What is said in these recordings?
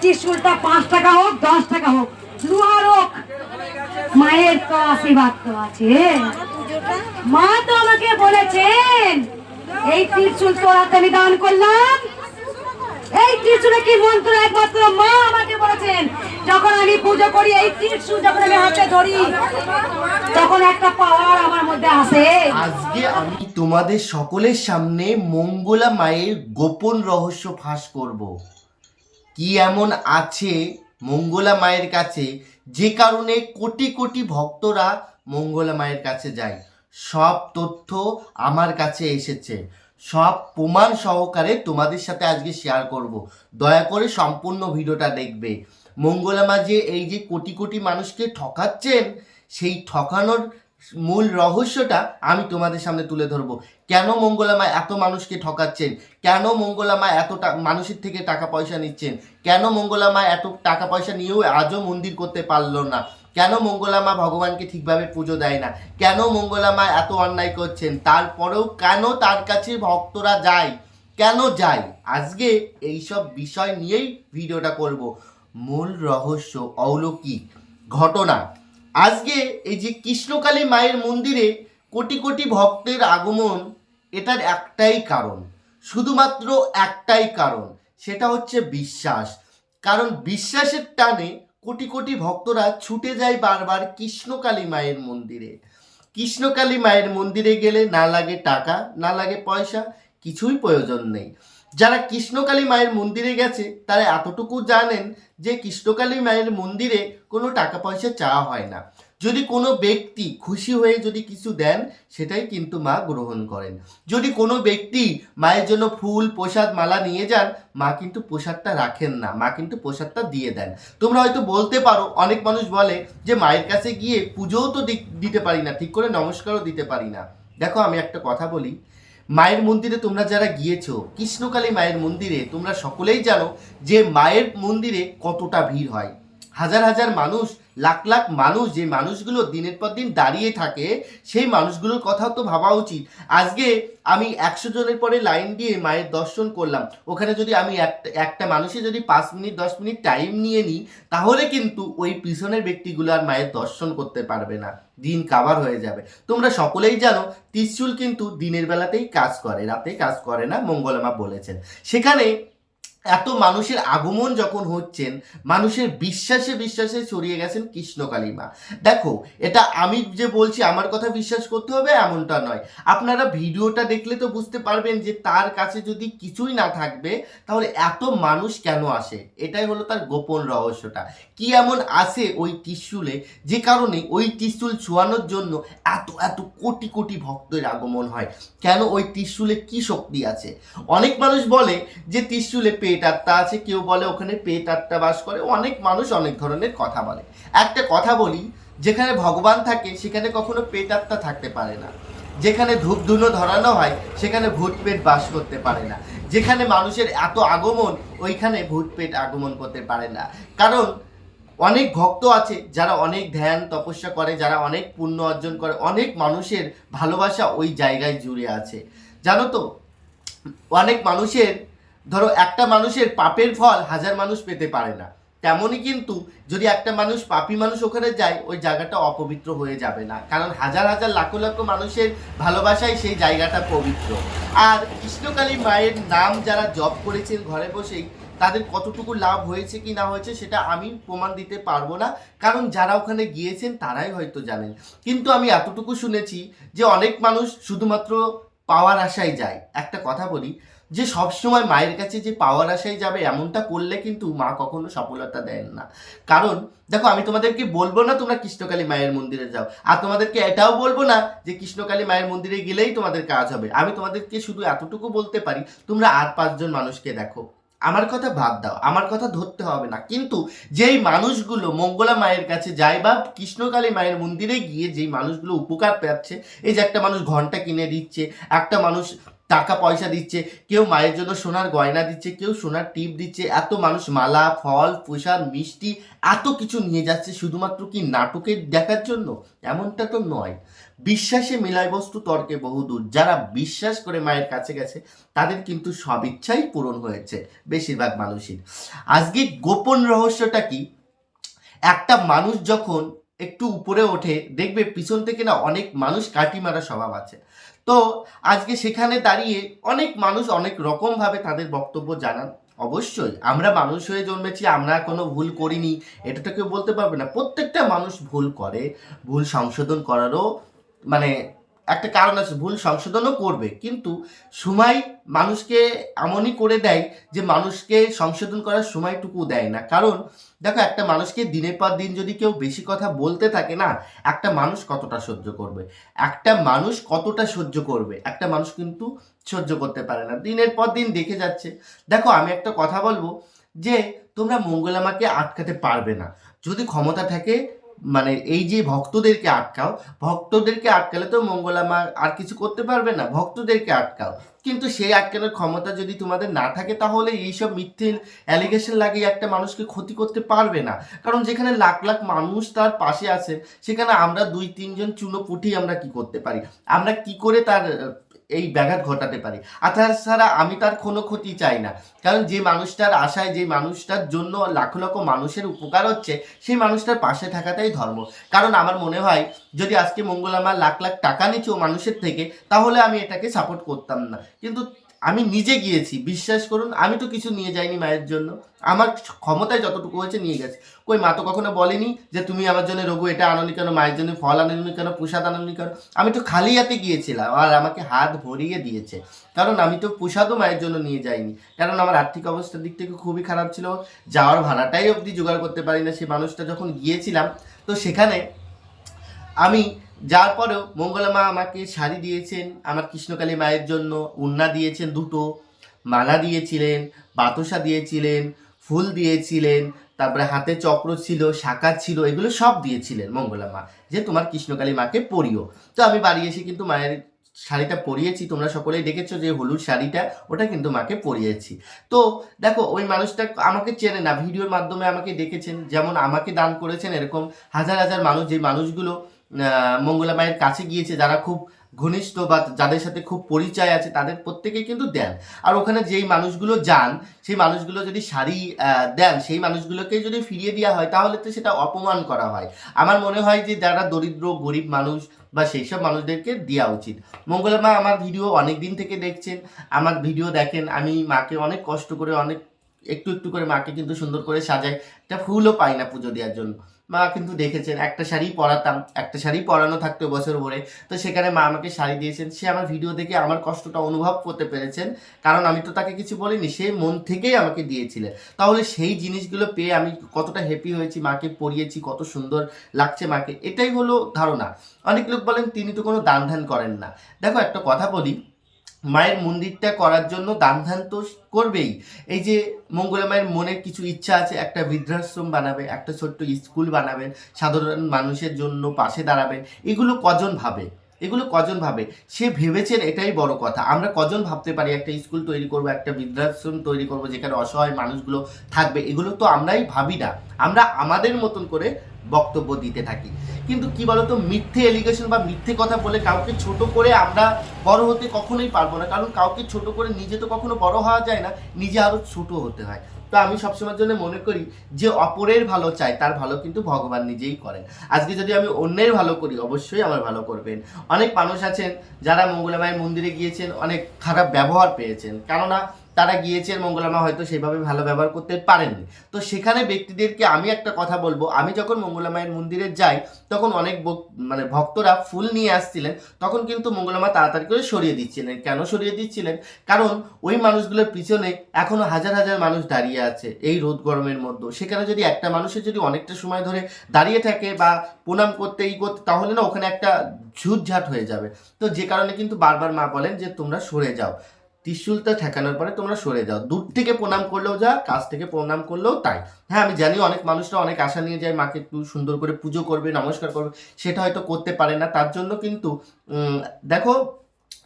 ত্রিশুলটা পাঁচ টাকা হোক, দশ টাকা হোক লোহার হোক মায়ের তো আশীর্বাদ তো আছে। মা তো আমাকে বলেছেন, এই ত্রিশুল তোর হাতে আমি দান করলাম। এই ত্রিশুলে কি মন্ত্র? একমাত্র মা আমাকে বলেছেন, যখন আমি পুজো করি, এই ত্রিশুল যখন আমি হাতে ধরি, তখন একটা পাওয়ার আমার মধ্যে আসে। আজকে আমি তোমাদের সকলের সামনে মঙ্গলা মায়ের গোপন রহস্য ফাঁস করব। কি এমন আছে মঙ্গলা মায়ের কাছে? যে কারণে কোটি কোটি ভক্তরা মঙ্গলা মায়ের কাছে যায়। সব তথ্য আমার কাছে এসেছে। সব প্রমাণ সহকারে তোমাদের সাথে আজকে শেয়ার করব। দয়া করে সম্পূর্ণ ভিডিওটা দেখবে। মঙ্গলা মা যে এই যে কোটি কোটি মানুষকে ঠকাচ্ছেন, সেই ঠকানোর মূল রহস্যটা আমি তোমাদের সামনে তুলে ধরবো। কেন মঙ্গলামা এত মানুষকে ঠকাচ্ছেন? কেন মঙ্গলামা এত মানুষের থেকে টাকা পয়সা নিচ্ছেন? কেন মঙ্গলামা এত টাকা পয়সা নিয়েও আজও মন্দির করতে পারল না? কেন মঙ্গলামা ভগবানকে ঠিকভাবে পুজো দেয় না? কেন মঙ্গলামা এত অন্যায় করছেন? তারপরেও কেন তার কাছে ভক্তরা যায়? কেন যায়? আজকে এইসব বিষয় নিয়েই ভিডিওটা করব। মূল রহস্য অলৌকিক ঘটনা। আজকে এই যে কৃষ্ণকালী মায়ের মন্দিরে কোটি কোটি ভক্তের আগমন, এটার একটাই কারণ। শুধুমাত্র একটাই কারণ, সেটা হচ্ছে বিশ্বাস। কারণ বিশ্বাসের টানে কোটি কোটি ভক্তরা ছুটে যায় বারবার কৃষ্ণকালী মায়ের মন্দিরে। কৃষ্ণকালী মায়ের মন্দিরে গেলে না লাগে টাকা, না লাগে পয়সা, কিছুই প্রয়োজন নেই। যারা কৃষ্ণকালী মায়ের মন্দিরে গেছে, তারা এতটুকু জানেন যে কৃষ্ণকালী মায়ের মন্দিরে কোনো টাকা পয়সা চাওয়া হয় না। যদি কোনো ব্যক্তি খুশি হয়ে যদি কিছু দেন, সেটাই কিন্তু মা গ্রহণ করেন। যদি কোনো ব্যক্তি মায়ের জন্য ফুল, প্রসাদ, মালা নিয়ে যান, মা কিন্তু প্রসাদটা রাখেন না, মা কিন্তু প্রসাদটা দিয়ে দেন। তোমরা হয়তো বলতে পারো, অনেক মানুষ বলে যে মায়ের কাছে গিয়ে পুজোও তো দিতে পারি না, ঠিক করে নমস্কারও দিতে পারি না। দেখো আমি একটা কথা বলি মায়ের মন্দিরে তোমরা যারা গিয়েছো, কৃষ্ণকালী মায়ের মন্দিরে তোমরা সকলেই জানো যে মায়ের মন্দিরে কতটা ভিড় হয়। হাজার হাজার মানুষ লাখ লাখ মানুষ, যে মানুষগুলো দিনের পর দিন দাঁড়িয়ে থাকে, সেই মানুষগুলোর কথাও তো ভাবা উচিত। আজকে আমি একশো জনের পরে লাইন দিয়ে মায়ের দর্শন করলাম। ওখানে যদি আমি একটা মানুষে যদি পাঁচ মিনিট, দশ মিনিট টাইম নিয়ে নিই, তাহলে কিন্তু ওই পিছনের ব্যক্তিগুলো আর মায়ের দর্শন করতে পারবে না। দিন কাভার হয়ে যাবে। তোমরা সকলেই জানো, ত্রিশূল কিন্তু দিনের বেলাতেই কাজ করে রাতে কাজ করে না মঙ্গলমা বলেছেন। সেখানে এত মানুষের আগমন যখন হচ্ছেন, মানুষের বিশ্বাসে বিশ্বাসে ছড়িয়ে গেছেন কৃষ্ণকালী মা দেখো, এটা আমি যে বলছি, আমার কথা বিশ্বাস করতে হবে এমনটা নয়। আপনারা ভিডিওটা দেখলে তো বুঝতে পারবেন যে তার কাছে যদি কিছুই না থাকবে, তাহলে এত মানুষ কেন আসে? এটাই হলো তার গোপন রহস্যটা। কি এমন আসে ওই ত্রিশূলে, যে কারণে ওই ত্রিশূল ছোঁয়ানোর জন্য এত এত কোটি কোটি ভক্তের আগমন হয়? কেন ওই ত্রিশূলে কি শক্তি আছে? অনেক মানুষ বলে যে ত্রিশূলে পেট আত্মা আছে, কেউ বলে ওখানে পেট আত্মা বাস করে, অনেক মানুষ অনেক ধরনের কথা বলে। একটা কথা বলি, যেখানে ভগবান থাকে, সেখানে কখনো পেট আত্মা থাকতে পারে না। যেখানে ধূপ ধুনো ধরানো হয়, সেখানে ভূত পেট বাস করতে পারে না। যেখানে মানুষের এত আগমন, ওইখানে ভূত পেট আগমন করতে পারে না। কারণ, অনেক ভক্ত আছে, যারা অনেক ধ্যান, তপস্যা করে, যারা অনেক পুণ্য অর্জন করে, অনেক মানুষের ভালোবাসা ওই জায়গায় জুড়ে আছে। জানো তো, অনেক মানুষের ধরো একটা মানুষের পাপের ফল হাজার মানুষ পেতে পারে না। তেমনই কিন্তু যদি একটা মানুষ পাপী মানুষ ওখানে যায়, ওই জায়গাটা অপবিত্র হয়ে যাবে না। কারণ হাজার হাজার লাখো লাখো মানুষের ভালোবাসায় সেই জায়গাটা পবিত্র। আর কৃষ্ণকালী মায়ের নাম যারা জপ করেছেন ঘরে বসেই, তাদের কতটুকু লাভ হয়েছে কি না হয়েছে সেটা আমি প্রমাণ দিতে পারব না। কারণ যারা ওখানে গিয়েছেন তারাই হয়তো জানেন। কিন্তু আমি এতটুকু শুনেছি যে অনেক মানুষ শুধুমাত্র পাওয়ার আশায় যায়। একটা কথা বলি যে সবসময় মায়ের কাছে যে পাওয়ার আশায় যাবে, এমনটা করলে কিন্তু মা কখনো সফলতা দেন না। কারণ, দেখো আমি তোমাদেরকে বলব না তোমরা কৃষ্ণকালী মায়ের মন্দিরে যাও। আর তোমাদেরকে এটাও বলব না যে কৃষ্ণকালী মায়ের মন্দিরে গেলেই তোমাদের কাজ হবে। আমি তোমাদেরকে শুধু এতটুকু বলতে পারি, তোমরা আর পাঁচজন মানুষকে দেখো। আমার কথা বাদ দাও, আমার কথা ধরতে হবে না। কিন্তু যেই মানুষগুলো মঙ্গলা মায়ের কাছে যায় বা কৃষ্ণকালী মায়ের মন্দিরে গিয়ে যেই মানুষগুলো উপকার পাচ্ছে, এই যে একটা মানুষ ঘণ্টা কিনে দিচ্ছে, একটা মানুষ টাকা পয়সা দিচ্ছে, কেউ মায়ের জন্য সোনার গয়না দিচ্ছে, কেউ সোনার টিপ দিচ্ছে, এত মানুষ মালা, ফল, প্রসাদ, মিষ্টি, এত কিছু নিয়ে যাচ্ছে শুধুমাত্র কি নাটকের দেখার জন্য? এমনটা তো নয়। বিশ্বাসে মিলায় বস্তু তর্কে বহুদূর। যারা বিশ্বাস করে মায়ের কাছে গেছে, তাদের কিন্তু সব ইচ্ছাই পূরণ হয়েছে, বেশিরভাগ মানুষের। আজকে গোপন রহস্যটা কি? একটা মানুষ যখন একটু উপরে ওঠে, দেখবে পিছন থেকে না অনেক মানুষ কাটি মারা স্বভাব আছে। তো আজকে সেখানে দাঁড়িয়ে অনেক মানুষ অনেক রকমভাবে তাদের বক্তব্য জানান। অবশ্যই, আমরা মানুষ হয়ে জন্মেছি, আমরা কোনো ভুল করিনি, এটা তো কেউ বলতে পারবে না। প্রত্যেকটা মানুষ ভুল করে, ভুল সংশোধন করারও মানে একটা কারণ আছে, ভুল সংশোধনও করবে। কিন্তু সময় মানুষকে এমনই করে দেয় যে মানুষকে সংশোধন করার সময়টুকু দেয় না। কারণ দেখো, একটা মানুষকে দিনের পর দিন যদি কেউ বেশি কথা বলতে থাকে না, একটা মানুষ কতটা সহ্য করবে? একটা মানুষ কতটা সহ্য করবে? একটা মানুষ কিন্তু সহ্য করতে পারে না। দিনের পর দিন দেখে যাচ্ছে। দেখো, আমি একটা কথা বলব যে তোমরা মঙ্গলামাকে আটকাতে পারবে না। যদি ক্ষমতা থাকে মানে এই যে ভক্তদেরকে আটকাও, ভক্তদেরকে আটকালে তো মঙ্গলামা আর কিছু করতে পারবে না, ভক্তদেরকে আটকাও। কিন্তু সেই আটকানোর ক্ষমতা যদি তোমাদের না থাকে, তাহলে এইসব মিথ্যে অ্যালিগেশন লাগিয়ে একটা মানুষকে ক্ষতি করতে পারবে না। কারণ যেখানে লাখ লাখ মানুষ তার পাশে আছে, সেখানে আমরা দুই, তিনজন চুনো পুঁটি আমরা কি করতে পারি? আমরা কি করে তার এই ব্যাঘাত ঘটাতে পারি। আর তাছাড়া আমি তার কোনো ক্ষতি চাই না। কারণ যে মানুষটার আশায়, যে মানুষটার জন্য লাখ লক্ষ মানুষের উপকার হচ্ছে, সেই মানুষটার পাশে থাকাটাই ধর্ম। কারণ আমার মনে হয়, যদি আজকে মঙ্গলামা লাখ লাখ টাকা নিচেও মানুষের থেকে, তাহলে আমি এটাকে সাপোর্ট করতাম না। কিন্তু আমি নিজে গিয়েছি, বিশ্বাস করুন, আমি তো কিছু নিয়ে যাইনি মায়ের জন্য। আমার ক্ষমতায় যতটুকু হয়েছে নিয়ে গেছে। কই মা তো কখনো বলেনি যে তুমি আমার জন্য রঘু এটা আননি কেন, মায়ের জন্য ফল আননি কেন, প্রসাদ আননি কেন? আমি তো খালি হাতে গিয়েছিলাম আর আমাকে হাত ভরিয়ে দিয়েছে। কারণ আমি তো প্রসাদও মায়ের জন্য নিয়ে যাইনি। কারণ আমার আর্থিক অবস্থার দিক থেকে খুবই খারাপ ছিল। যাওয়ার ভাড়াটাই অবধি জোগাড় করতে পারি না সেই মানুষটা যখন গিয়েছিলাম, তো সেখানে আমি যার পরেও মঙ্গলা মা আমাকে শাড়ি দিয়েছেন, আমার কৃষ্ণকালী মায়ের জন্য উন্না দিয়েছেন দুটো, মালা দিয়েছিলেন, বাতসা দিয়েছিলেন, ফুল দিয়েছিলেন, তারপরে হাতে চক্র ছিল, শাঁখা ছিল, এগুলো সব দিয়েছিলেন মঙ্গলা মা, যে তোমার কৃষ্ণকালী মাকে পরিও। তো আমি বাড়ি এসে কিন্তু মায়ের শাড়িটা পরিয়েছি, তোমরা সকলেই দেখেছ যে হলুদ শাড়িটা, ওটা কিন্তু মাকে পরিয়েছি। তো দেখো, ওই মানুষটা আমাকে চেনে না, ভিডিওর মাধ্যমে আমাকে দেখেছেন, যেমন আমাকে দান করেছেন, এরকম হাজার হাজার মানুষ, যে মানুষগুলো মঙ্গলা মায়ের কাছে গিয়েছে, যারা খুব ঘনিষ্ঠ বা যাদের সাথে খুব পরিচয় আছে, তাদের প্রত্যেকেই কিন্তু দেন। আর ওখানে যেই মানুষগুলো যান, সেই মানুষগুলো যদি শাড়ি দেন, সেই মানুষগুলোকে যদি ফিরিয়ে দেওয়া হয়, তাহলে তো সেটা অপমান করা হয়। আমার মনে হয় যে যারা দরিদ্র, গরিব মানুষ বা সেই সব মানুষদেরকে দেওয়া উচিত। মঙ্গলা মা আমার ভিডিও অনেক দিন থেকে দেখছেন, আমার ভিডিও দেখেন, আমি মাকে অনেক কষ্ট করে, অনেক একটু একটু করে মাকে কিন্তু সুন্দর করে সাজাই। একটা ফুলও পাই না পুজো দেওয়ার জন্য। মা কিন্তু দেখেছেন, একটা শাড়ি পরাতাম, একটা শাড়ি পরানো থাকতো বছর ভরে। তো সেখানে মা আমাকে শাড়ি দিয়েছেন। সে আমার ভিডিও দেখে আমার কষ্টটা অনুভব করতে পেরেছেন। কারণ আমি তো তাকে কিছু বলিনি, সে মন থেকেই আমাকে দিয়েছিলেন তাহলে সেই জিনিসগুলো পেয়ে আমি কতটা হ্যাপি হয়েছি, মাকে পরিয়েছি, কত সুন্দর লাগছে মাকে, এটাই হলো ধারণা। অনেক লোক বলেন, তিনি তো কোনো দান ধ্যান করেন না। দেখো, একটা কথা বলি মায়ের মন্দিরটা করার জন্য দান ধ্যান তো করবেই। এই যে মঙ্গলা মায়ের মনের কিছু ইচ্ছা আছে, একটা বৃদ্ধাশ্রম বানাবে, একটা ছোট্ট স্কুল বানাবে সাধারণ মানুষের জন্য পাশে দাঁড়াবে এগুলো কজন ভাবে? এগুলো কজন ভাবে? সে ভেবেছেন এটাই বড় কথা। আমরা কজন ভাবতে পারি একটা স্কুল তৈরি করব, একটা বৃদ্ধাশ্রম তৈরি করব, যেখানে অসহায় মানুষগুলো থাকবে? এগুলো তো আমরাই ভাবি না। আমরা আমাদের মতন করে বক্তব্য দিতে থাকি। কিন্তু কি বলতো, মিথ্যে এলিগেশন বা মিথ্যে কথা বলে কাউকে ছোট করে আমরা বড় হতে কখনোই পারব না। কারণ কাউকে ছোট করে নিজে তো কখনো বড় হওয়া যায় না, নিজে আরও ছোট হতে হয়। তো আমি সবসময়ের জন্য মনে করি যে অপরের ভালো চাই তার ভালো কিন্তু ভগবান নিজেই করেন। আজকে যদি আমি অন্যের ভালো করি, অবশ্যই আমার ভালো করবেন। অনেক মানুষ আছেন যারা মঙ্গলামায়ের মন্দিরে গিয়েছেন, অনেক খারাপ ব্যবহার পেয়েছেন। কেননা তারা গিয়েছেন মঙ্গলামা হয়তো সেভাবে ভালো ব্যবহার করতে পারেননি। তো সেখানে ব্যক্তিদেরকে আমি একটা কথা বলব, আমি যখন মঙ্গলামায়ের মন্দিরে যাই, তখন অনেক মানে ভক্তরা ফুল নিয়ে আসছিলেন, তখন কিন্তু মঙ্গলামা তাড়াতাড়ি করে সরিয়ে দিচ্ছিলেন। কেন সরিয়ে দিচ্ছিলেন? কারণ ওই মানুষগুলোর পিছনে এখনও হাজার হাজার মানুষ দাঁড়িয়ে আছে এই রোদ গরমের মধ্যে। সেখানে যদি একটা মানুষের যদি অনেকটা সময় ধরে দাঁড়িয়ে থাকে বা প্রণাম করতে ই করতে, তাহলে না ওখানে একটা ঝুটঝাট হয়ে যাবে। তো যে কারণে কিন্তু বারবার মা বলেন যে তোমরা সরে যাও। ত্রিশুলটা ঠেকানোর পরে তোমরা সরে যাও। দূর থেকে প্রণাম করলেও যা, কাছ থেকে প্রণাম করলেও তাই। হ্যাঁ আমি জানি অনেক মানুষরা অনেক আশা নিয়ে যায়, মাকে একটু সুন্দর করে পুজো করবে, নমস্কার করবে, সেটা হয়তো করতে পারে না। তার জন্য কিন্তু দেখো,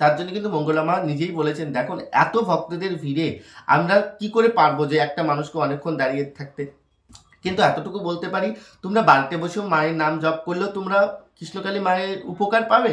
তার জন্য কিন্তু মঙ্গলা মা নিজেই বলেছেন দেখুন এত ভক্তদের ভিড়ে আমরা কি করে পারব যে একটা মানুষকে অনেকক্ষণ দাঁড়িয়ে থাকতে? কিন্তু এতটুকু বলতে পারি, তোমরা বাড়িতে বসেও মায়ের নাম জপ করলেও তোমরা কৃষ্ণকালী মায়ের উপকার পাবে?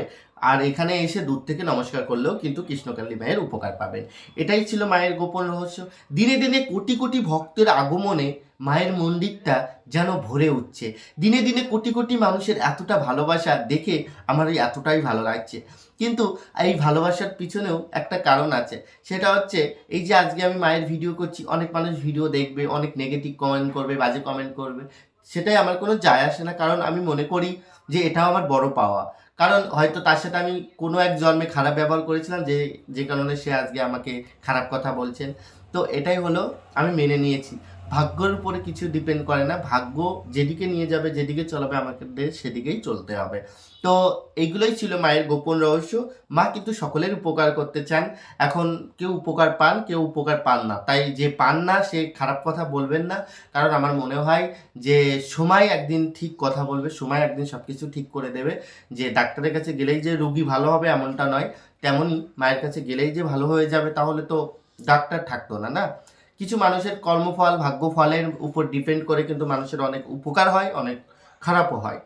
আর এখানে এসে দূর থেকে নমস্কার করলেও কিন্তু কৃষ্ণকালী মায়ের উপকার পাবেন। এটাই ছিল মায়ের গোপন রহস্য। দিনে দিনে কোটি কোটি ভক্তের আগমনে মায়ের মন্দিরটা যেন ভরে উঠছে। দিনে দিনে কোটি কোটি মানুষের এতটা ভালোবাসা দেখে আমার এই এতটাই ভালো লাগছে। কিন্তু এই ভালোবাসার পিছনেও একটা কারণ আছে। সেটা হচ্ছে, এই যে আজকে আমি মায়ের ভিডিও করছি, অনেক মানুষ ভিডিও দেখবে, অনেক নেগেটিভ কমেন্ট করবে, বাজে কমেন্ট করবে। সেটাই আমার কোনো যায় আসে না। কারণ আমি মনে করি যে এটাও আমার বড় পাওয়া। কারণ হয়তো তার সাথে আমি কোনো এক জন্মে খারাপ ব্যবহার করেছিলাম যে যে কারণে সে আজকে আমাকে খারাপ কথা বলছেন। তো এটাই হলো আমি মেনে নিয়েছি। ভাগ্যের উপরে কিছু ডিপেন্ড করে না। ভাগ্য যেদিকে নিয়ে যাবে, যেদিকে চলাবে আমাদের সেদিকেই চলতে হবে। তো এইগুলোই ছিল মায়ের গোপন রহস্য। মা কিন্তু সকলের উপকার করতে চান। এখন কেউ উপকার পান, কেউ উপকার পান না। তাই যে পান না, সে খারাপ কথা বলবেন না। কারণ আমার মনে হয় যে সময় একদিন ঠিক কথা বলবে, সময় একদিন সব কিছু ঠিক করে দেবে। যে ডাক্তারের কাছে গেলেই যে রুগী ভালো হবে এমনটা নয়। তেমনই মায়ের কাছে গেলেই যে ভালো হয়ে যাবে, তাহলে তো ডাক্তার থাকতো না না? কিছু মানুষের কর্মফল, ভাগ্যফলের উপর ডিপেন্ড করে কিন্তু মানুষের অনেক উপকার হয়, অনেক খারাপও হয়।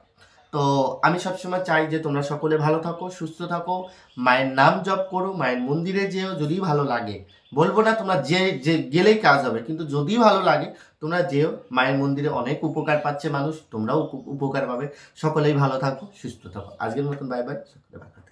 তো আমি সবসময় চাই যে তোমরা সকলে ভালো থাকো, সুস্থ থাকো, মায়ের নাম জপ করো, মায়ের মন্দিরে যেও, যদি ভালো লাগে। বলব না তোমরা যে যে গেলেই কাজ হবে, কিন্তু যদি ভালো লাগে, তোমরা যেও, মায়ের মন্দিরে অনেক উপকার পাচ্ছে মানুষ, তোমরাও উপ- উপকার পাবে। সকলেই ভালো থাকো, সুস্থ থাকো। আজকের মতন বাই বাই সকলে ভালো